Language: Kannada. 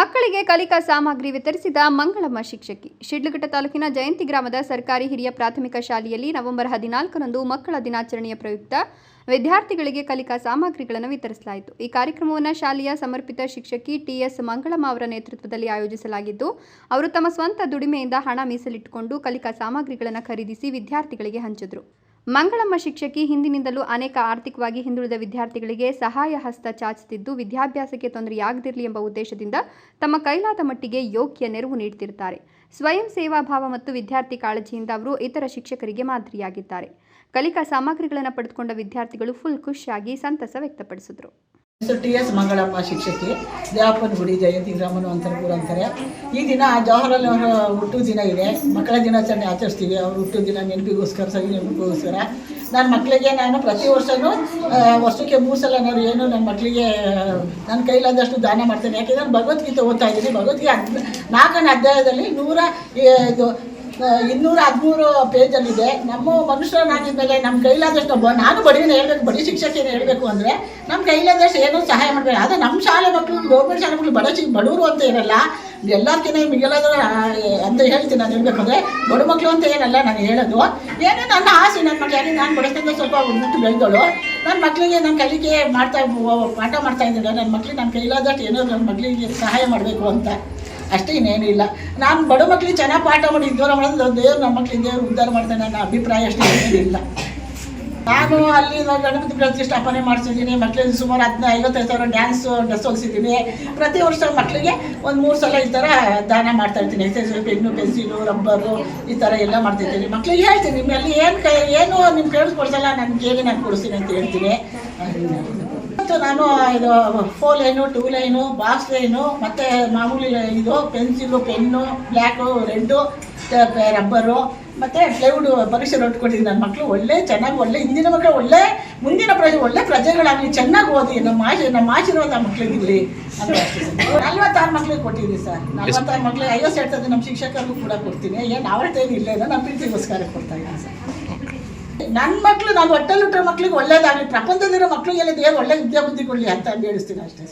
ಮಕ್ಕಳಿಗೆ ಕಲಿಕಾ ಸಾಮಗ್ರಿ ವಿತರಿಸಿದ ಮಂಗಳಮ್ಮ ಶಿಕ್ಷಕಿ. ಶಿಡ್ಲಘಟ್ಟ ತಾಲೂಕಿನ ಜಯಂತಿ ಗ್ರಾಮದ ಸರ್ಕಾರಿ ಹಿರಿಯ ಪ್ರಾಥಮಿಕ ಶಾಲೆಯಲ್ಲಿ ನವೆಂಬರ್ ಹದಿನಾಲ್ಕರಂದು ಮಕ್ಕಳ ದಿನಾಚರಣೆಯ ಪ್ರಯುಕ್ತ ವಿದ್ಯಾರ್ಥಿಗಳಿಗೆ ಕಲಿಕಾ ಸಾಮಗ್ರಿಗಳನ್ನು ವಿತರಿಸಲಾಯಿತು. ಈ ಕಾರ್ಯಕ್ರಮವನ್ನು ಶಾಲೆಯ ಸಮರ್ಪಿತ ಶಿಕ್ಷಕಿ ಟಿಎಸ್ ಮಂಗಳಮ್ಮ ಅವರ ನೇತೃತ್ವದಲ್ಲಿ ಆಯೋಜಿಸಲಾಗಿದ್ದು, ಅವರು ತಮ್ಮ ಸ್ವಂತ ದುಡಿಮೆಯಿಂದ ಹಣ ಮೀಸಲಿಟ್ಟುಕೊಂಡು ಕಲಿಕಾ ಸಾಮಗ್ರಿಗಳನ್ನು ಖರೀದಿಸಿ ವಿದ್ಯಾರ್ಥಿಗಳಿಗೆ ಹಂಚಿದ್ರು. ಮಂಗಳಮ್ಮ ಶಿಕ್ಷಕಿ ಹಿಂದಿನಿಂದಲೂ ಅನೇಕ ಆರ್ಥಿಕವಾಗಿ ಹಿಂದುಳಿದ ವಿದ್ಯಾರ್ಥಿಗಳಿಗೆ ಸಹಾಯ ಹಸ್ತ ಚಾಚುತ್ತಿದ್ದು ವಿದ್ಯಾಭ್ಯಾಸಕ್ಕೆ ತೊಂದರೆಯಾಗದಿರಲಿ ಎಂಬ ಉದ್ದೇಶದಿಂದ ತಮ್ಮ ಕೈಲಾದ ಮಟ್ಟಿಗೆ ಯೋಗ್ಯ ನೆರವು ನೀಡುತ್ತಿರುತ್ತಾರೆ ಸ್ವಯಂ ಸೇವಾ ಭಾವ ಮತ್ತು ವಿದ್ಯಾರ್ಥಿ ಕಾಳಜಿಯಿಂದ ಅವರು ಇತರ ಶಿಕ್ಷಕರಿಗೆ ಮಾದರಿಯಾಗಿದ್ದಾರೆ. ಕಲಿಕಾ ಸಾಮಗ್ರಿಗಳನ್ನು ಪಡೆದುಕೊಂಡ ವಿದ್ಯಾರ್ಥಿಗಳು ಫುಲ್ ಖುಷಿಯಾಗಿ ಸಂತಸ ವ್ಯಕ್ತಪಡಿಸಿದರು. ಹೆಸರು ಟಿ ಎಸ್ ಮಂಗಳಮ್ಮ ಶಿಕ್ಷಕಿ ದೇವಪ್ಪನ ಗುಡಿ, ಜಯಂತಿ ಗ್ರಾಮನು ಅಂತರ್ಪುರ ಅಂತಾರೆ. ಈ ದಿನ ಜವಾಹರ್ಲಾಲ್ ನೆಹರು ಹುಟ್ಟು ದಿನ ಇದೆ. ಮಕ್ಕಳ ದಿನಾಚರಣೆ ಆಚರಿಸ್ತೀವಿ. ಅವ್ರ ಹುಟ್ಟು ದಿನ ನೆನಪಿಗೋಸ್ಕರ ಸರಿ ನೆನಪಿಗೋಸ್ಕರ ನನ್ನ ಮಕ್ಕಳಿಗೆ ನಾನು ಪ್ರತಿ ವರ್ಷವೂ ವರ್ಷಕ್ಕೆ ಮೂರು ಸಲ ನಾನು ಏನು ನನ್ನ ಮಕ್ಕಳಿಗೆ ನನ್ನ ಕೈಲಾದಷ್ಟು ದಾನ ಮಾಡ್ತೇನೆ. ಯಾಕೆಂದರೆ ಭಗವದ್ಗೀತೆ ಓದ್ತಾ ಇದ್ದೀನಿ. ಭಗವದ್ಗೀತೆ ನಾಲ್ಕನೇ ಅಧ್ಯಾಯದಲ್ಲಿ ನೂರ ಇದು ಇನ್ನೂರ ಹದಿಮೂರು ಪೇಜಲ್ಲಿದೆ. ನಮ್ಮ ಮನುಷ್ಯನಾಗಿದ್ದ ಮೇಲೆ ನಮ್ಮ ಕೈಲಾದಷ್ಟು ನಾನು ಬಡವಿನ ಹೇಳಬೇಕು, ಬಡಿ ಶಿಕ್ಷಕಿನ ಹೇಳಬೇಕು ಅಂದರೆ ನಮ್ಮ ಕೈಲಾದಷ್ಟು ಏನೋ ಸಹಾಯ ಮಾಡಬೇಕು. ಆದರೆ ನಮ್ಮ ಶಾಲೆ ಮಕ್ಕಳು ಗೌರ್ಮೆಂಟ್ ಶಾಲೆ ಮಕ್ಕಳು ಬಡ ಬಡವರು ಅಂತ ಇರಲ್ಲ ಎಲ್ಲರ್ಕಿನ ಮಿಗಿಲಾದ ಅಂತ ಹೇಳ್ತೀನಿ ನಾನು ಹೇಳಬೇಕಂದ್ರೆ ಬಡ ಮಕ್ಕಳು ಅಂತ ಏನಲ್ಲ ನಾನು ಹೇಳೋದು. ಏನೋ ನನ್ನ ಆಸೆ ನನ್ನ ಮಕ್ಕಳಿಗೆ ನಾನು ಬಡತನ ಸ್ವಲ್ಪ ಬಿಟ್ಟು ಬೆಳೆದಳು. ನನ್ನ ಮಕ್ಕಳಿಗೆ ನನ್ನ ಕಲಿಕೆ ಮಾಡ್ತಾ, ಪಾಠ ಮಾಡ್ತಾ ಇದ್ದೀನಿ ನನ್ನ ಮಕ್ಕಳಿಗೆ ನನ್ನ ಕೈಲಾದಷ್ಟು ಏನೋ ನನ್ನ ಮಕ್ಕಳಿಗೆ ಸಹಾಯ ಮಾಡಬೇಕು ಅಂತ. ಅಷ್ಟೇ ಇನ್ನೇನು ಇಲ್ಲ. ನಾನು ಬಡ ಮಕ್ಳಿಗೆ ಚೆನ್ನಾಗಿ ಪಾಠ ಮಾಡಿ ದೂರ ಮಾಡೋದು ದೇವ್ರು ನಮ್ಮ ಮಕ್ಕಳಿಗೆ ದೇವ್ರು ಉದ್ಧಾರ ಮಾಡ್ತಾನೆ ನನ್ನ ಅಭಿಪ್ರಾಯ ಅಷ್ಟೇ ಏನಿಲ್ಲ ನಾನು ಅಲ್ಲಿ ಗಣಪತಿ ಪ್ರತಿಷ್ಠಾಪನೆ ಮಾಡಿಸಿದ್ದೀನಿ ಮಕ್ಕಳಿಗೆ ಸುಮಾರು ಹದಿನ ಐವತ್ತೈದು ಸಾವಿರ ಡ್ಯಾನ್ಸ್ ಡ್ರೆಸ್ ಹೊಲಿಸಿದ್ದೀನಿ. ಪ್ರತಿ ವರ್ಷ ಮಕ್ಕಳಿಗೆ ಒಂದು ಮೂರು ಸಲ ಈ ಥರ ದಾನ ಮಾಡ್ತಾ ಇರ್ತೀನಿ. ಪೆನ್ನು ಪೆನ್ಸಿಲು, ರಬ್ಬರು ಈ ಥರ ಎಲ್ಲ ಮಾಡ್ತಿರ್ತೀನಿ ಮಕ್ಕಳಿಗೆ ಹೇಳ್ತೀನಿ, ನಿಮ್ಮಲ್ಲಿ ಏನು ಕೈ ಏನು ನಿಮ್ಗೆ ಕೇಳಿಸ್ಕೊಡ್ಸಲ್ಲ ನಾನು ಕೇಳಿ ನಾನು ಕೊಡಿಸ್ತೀನಿ ಅಂತ ಹೇಳ್ತೀನಿ. ಮತ್ತು ನಾನು ಇದು four line two line box line ಮತ್ತು ಮಾಮೂಲಿ ಇದು pencil pen black red rubber ಮತ್ತು ಪ್ಲೈವುಡ್ ಪರೀಕ್ಷೆ ಕೊಟ್ಟಿದ್ದೀನಿ ನನ್ನ ಮಕ್ಕಳು ಒಳ್ಳೆ, ಚೆನ್ನಾಗಿ ಒಳ್ಳೆ, ಹಿಂದಿನ ಮಕ್ಕಳು ಒಳ್ಳೆ, ಮುಂದಿನ ಪ್ರಜೆ ಒಳ್ಳೆ ಪ್ರಜೆಗಳಾಗಲಿ, ಚೆನ್ನಾಗಿ ಓದಿ, ನಮ್ಮ ಆಶೆ, ನಮ್ಮ ಆಶೀರ್ವಾದ ಮಕ್ಕಳಿಗಿರಲಿ ಅಂತ ನಲ್ವತ್ತಾರು ಮಕ್ಳಿಗೆ ಕೊಟ್ಟಿದ್ದೀನಿ ಸರ್. ನಲ್ವತ್ತಾರು ಮಕ್ಳಿಗೆ ಐವತ್ತು ಹೇಳ್ತದೆ ನಮ್ಮ ಶಿಕ್ಷಕರಿಗೂ ಕೂಡ ಕೊಡ್ತೀನಿ. ಏನು ಅವರ ಟೈಮ್ ಇಲ್ಲೇನೋ ನಮ್ಮ ಪ್ರೀತಿಗೋಸ್ಕರ ಕೊಡ್ತಾ ಇದ್ದೀನಿ ಸರ್. ನನ್ನ ಮಕ್ಕಳು ನಾನು ಹೊಟ್ಟೆಲಿಟ್ಟರೆ ಮಕ್ಕಳಿಗೆ ಒಳ್ಳೇದಾಗಲಿ, ಪ್ರಪಂಚದಲ್ಲಿರೋ ಮಕ್ಕಳಿಗೆಲ್ಲ ದೇವ್ರು ಒಳ್ಳೆ ವಿದ್ಯಾಬುದ್ಧಿ ಕೊಡಲಿ ಅಂತ ಹೇಳಿಸ್ತೀನಿ ಅಷ್ಟೇ